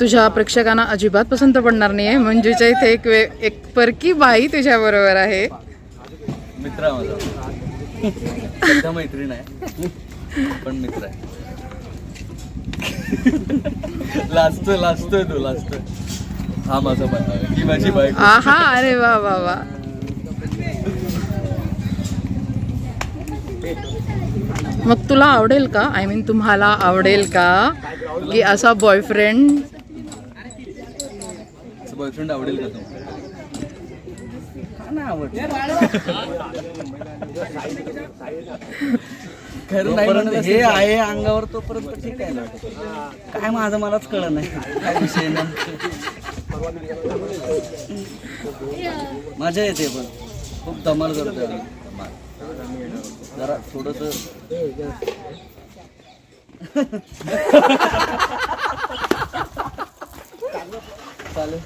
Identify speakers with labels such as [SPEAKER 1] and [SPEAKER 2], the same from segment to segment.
[SPEAKER 1] तुझ्या प्रेक्षकांना अजिबात पसंत पडणार नाहीये. मंजूच्या इथे एक वे एक परकी बाई तुझ्या बरोबर आहे.
[SPEAKER 2] मित्र माझा. मैत्रीण आहे. पण मित्र आहे. लाजतोय लाजतोय तो लाजतोय हा माझा बायको ही माझी बायको.
[SPEAKER 1] आहा अरे वा वा वा. मग तुला आवडेल का? आय मीन तुम्हाला आवडेल का की असा बॉयफ्रेंड
[SPEAKER 2] बॉयफ्रेंड आवडेल का खरं नाही म्हणत हे आहे अंगावर तोपर्यंत ठीक आहे. ना काय माझं मलाच कळ नाही. काय विषय नाही. मजा येते पण. खूप धमाल. धमाल. जरा थोडस चालेल.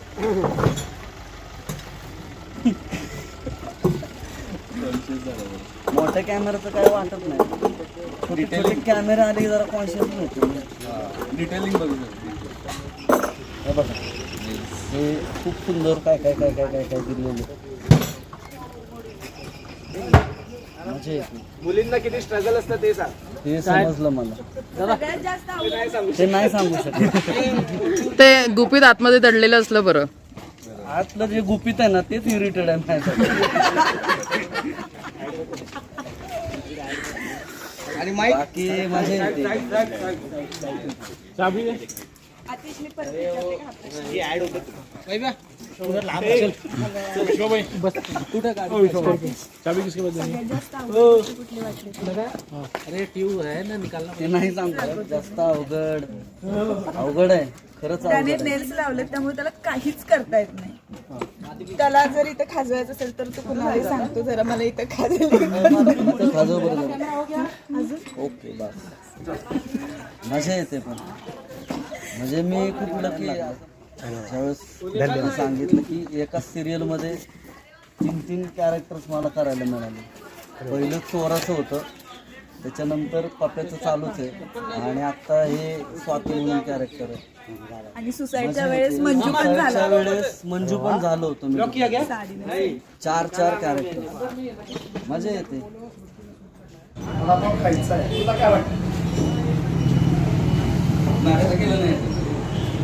[SPEAKER 2] मोठ्या कॅमेराचं काय वाटत नाही. छोटे छोटे कॅमेरा आले की जरा कॉन्शियस होतो डिटेलिंग बघू शकतो बघा. हे खूप सुंदर काय काय काय काय काय काय दिलेलं
[SPEAKER 3] मुलींना किती स्ट्रगल असतं ते सांग.
[SPEAKER 2] ते समजलं मला. ते नाही सांगू शकत.
[SPEAKER 1] ते गुपित आतमध्ये दडलेलं असलं बरं.
[SPEAKER 2] आतलं जे गुपित आहे ना तेच इरिटेड आहे
[SPEAKER 3] आणि माईक
[SPEAKER 2] बाकी मजा येते ते नाही सांगतो. जास्त अवघड. अवघड आहे. खरंच
[SPEAKER 4] त्याने
[SPEAKER 2] आहे.
[SPEAKER 4] नेल्स लावले त्यामुळे त्याला काहीच करता येत नाही. त्याला जर इथं खाजवायचं असेल तर तो कुणालाही सांगतो जरा मला इथं खाजवलं
[SPEAKER 2] खाजव बरं. ओके बस. मजा येते पण. म्हणजे मी खूप लकी ज्यावेळेस सांगितलं की एका सिरियलमध्ये तीन तीन कॅरेक्टर्स मला करायला मिळाले. पहिलं चोराचं होतं. त्याच्यानंतर पप्याचं चालूच आहे. आणि आता हे स्वाती म्हणून कॅरेक्टर आहे.
[SPEAKER 4] आणि सुसाईडच्या वेळेस मंजू पण झाला.
[SPEAKER 2] वेळेस मंजू पण झालो होतो मी चार चार कॅरेक्टर मजा येते.
[SPEAKER 3] मला पण खायचं आहे. तुला काय वाटतं?
[SPEAKER 2] केलं नाही.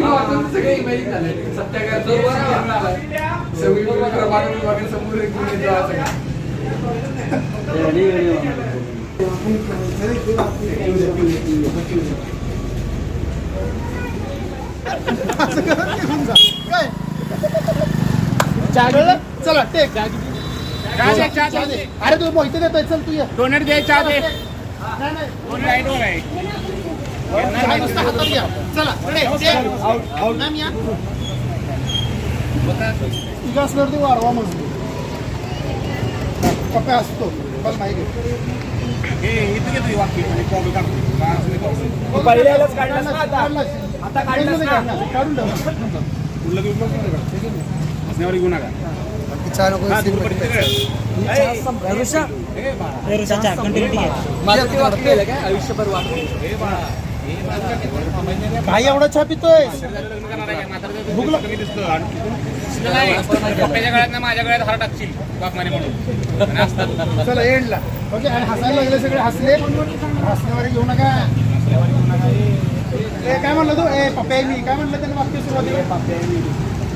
[SPEAKER 2] नाही?
[SPEAKER 5] वाचून सगळे इमॅजिन झाले. सत्याग्रह सगळी. वगैरे समोर.
[SPEAKER 3] चला टेक अरे तू मोहिते देतोय चल तू ये. डोनेट द्यायच्या आधी वाढवा मजबूत पप्पा असतो बस माहिती पहिल्यालाच काढलं आता काढून
[SPEAKER 2] आयुष्यभर वाक्य
[SPEAKER 3] भाई एवढा पितोय?
[SPEAKER 5] पप्पाच्या गळ्यात माझ्या गळ्यात हार टाकशील बापमाने म्हणून असतात.
[SPEAKER 3] चला एंडला. ओके आणि हसायला लागले सगळे हसले? हसण्यावर घेऊ नका. ए काय म्हणलं तू? ए पप्पे मी. काय म्हणलं त्याने वाक्य सुरुवातीला?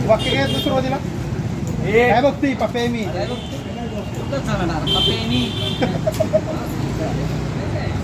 [SPEAKER 3] वाक्य काय येतं सुरुवातीला? काय बघतोय पप्पे मी.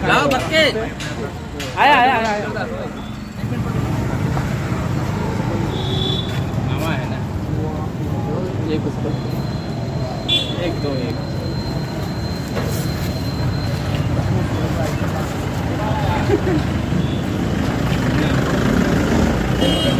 [SPEAKER 3] कारण तुम्ही दिले का काय किती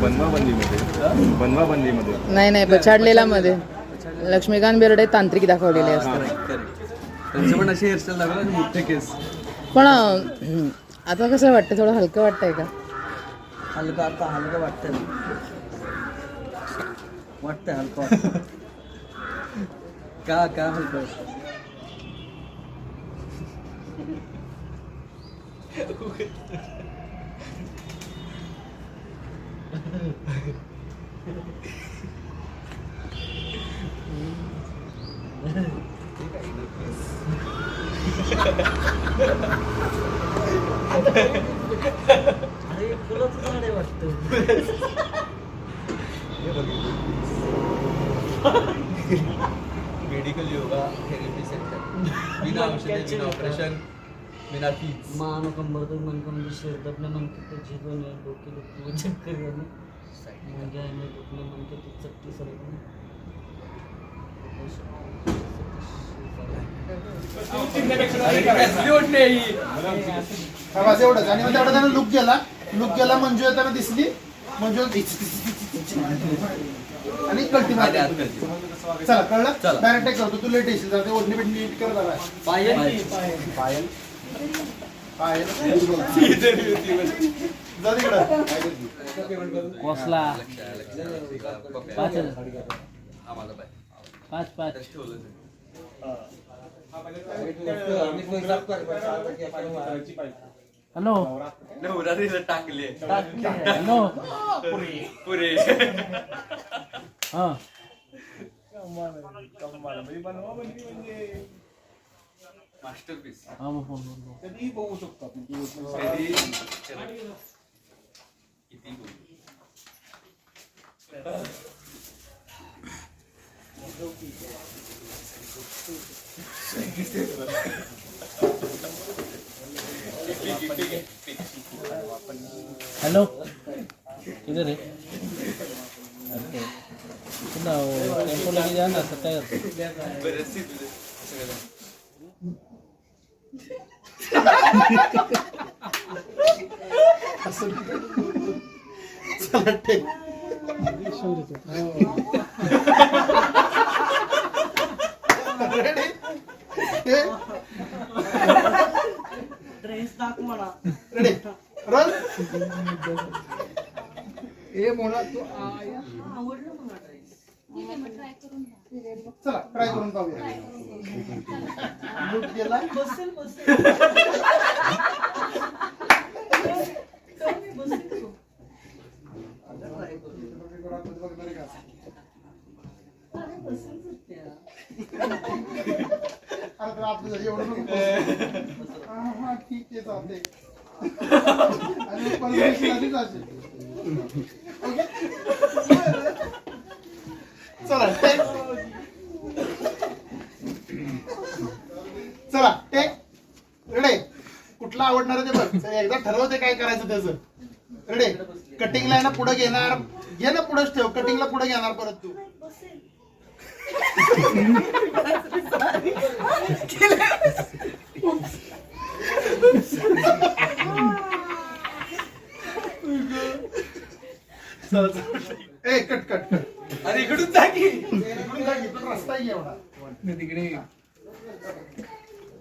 [SPEAKER 6] बनवाबंदीमध्ये बनवाबंदीमध्ये
[SPEAKER 1] नाही नाही पछाडलेला मध्ये लक्ष्मीकांत बेर्डे तांत्रिक दाखवलेले असतात.
[SPEAKER 2] त्यांचे पण असे हेअरस्टाईल लागला मोठे केस.
[SPEAKER 1] पण अं, आता कसं वाटतं थोडं हलकं वाटतंय का?
[SPEAKER 2] हलका आता हलका वाटतंय. वाटतंय हलका. का का हलका? वाटतंय? अरे फुलाचं झाडे वाटत.
[SPEAKER 5] मेडिकल योगा थेरपी सेंटर बिना औषधे बिना ऑपरेशन बिना
[SPEAKER 2] मान कंबर मन डोके चक्कर ती चट्टी
[SPEAKER 3] एवढंच. आणि मग तेवढा त्यानं लुक गेला. लुक गेला मंजू येताना दिसली. मंजू आणि मारली. चला कळलं? डायरेक्ट करतो. तू लेट येशील ओढणी बिडणी नीट कर
[SPEAKER 2] पायल.
[SPEAKER 3] पायल.
[SPEAKER 2] कोसला. पाच पाच पाच. हॅलो.
[SPEAKER 5] टाकले
[SPEAKER 2] हॅलो
[SPEAKER 5] पुरे
[SPEAKER 2] हा
[SPEAKER 5] मास्टरपीस
[SPEAKER 2] हा मग फोन फोन
[SPEAKER 3] कधी बघू शकतो आपण.
[SPEAKER 5] किती
[SPEAKER 2] हेलो. किधर है अरे सुना वो टेम्पो लेके जाना सत्यागर
[SPEAKER 5] बरं तुझं असं करा.
[SPEAKER 3] चला ठीक Ready? Ready? Roll. चला ट्राय करून पाहूया गेला अरे तर आपलं एवढं नको. हा, हा, ठीक आहे चालते आणि परदेशी आधीच असेल. ओके? चला टेक. चला टेक. रेडे. कुठला आवडणार आहे ते बघ. एकदा ठरवते काय करायचं त्याचं. रेडे. कटिंगला आहे ना पुढे घेणार. घे ना पुढेच ठेव. कटिंगला पुढे घेणार परत तू. ए कट कट कट
[SPEAKER 5] अरे इकडून जा की.
[SPEAKER 3] इकडून जा, इकडून रस्ता आहे एवढा.
[SPEAKER 5] तिकडे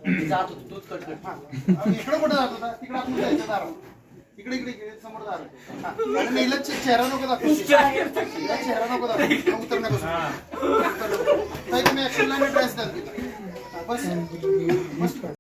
[SPEAKER 3] आणि इकडे कुठे जात होता? तिकडे आपण जायचं दारात इकडे इकडे इकडे समोर दार. आणि मी हिला चे- चेहरा नको दाखवू. हिला चेहरा नको दाखवू. उतर नको. ताई तुम्ही ऍक्शनला मी ड्रेस द्याल. बस. बस.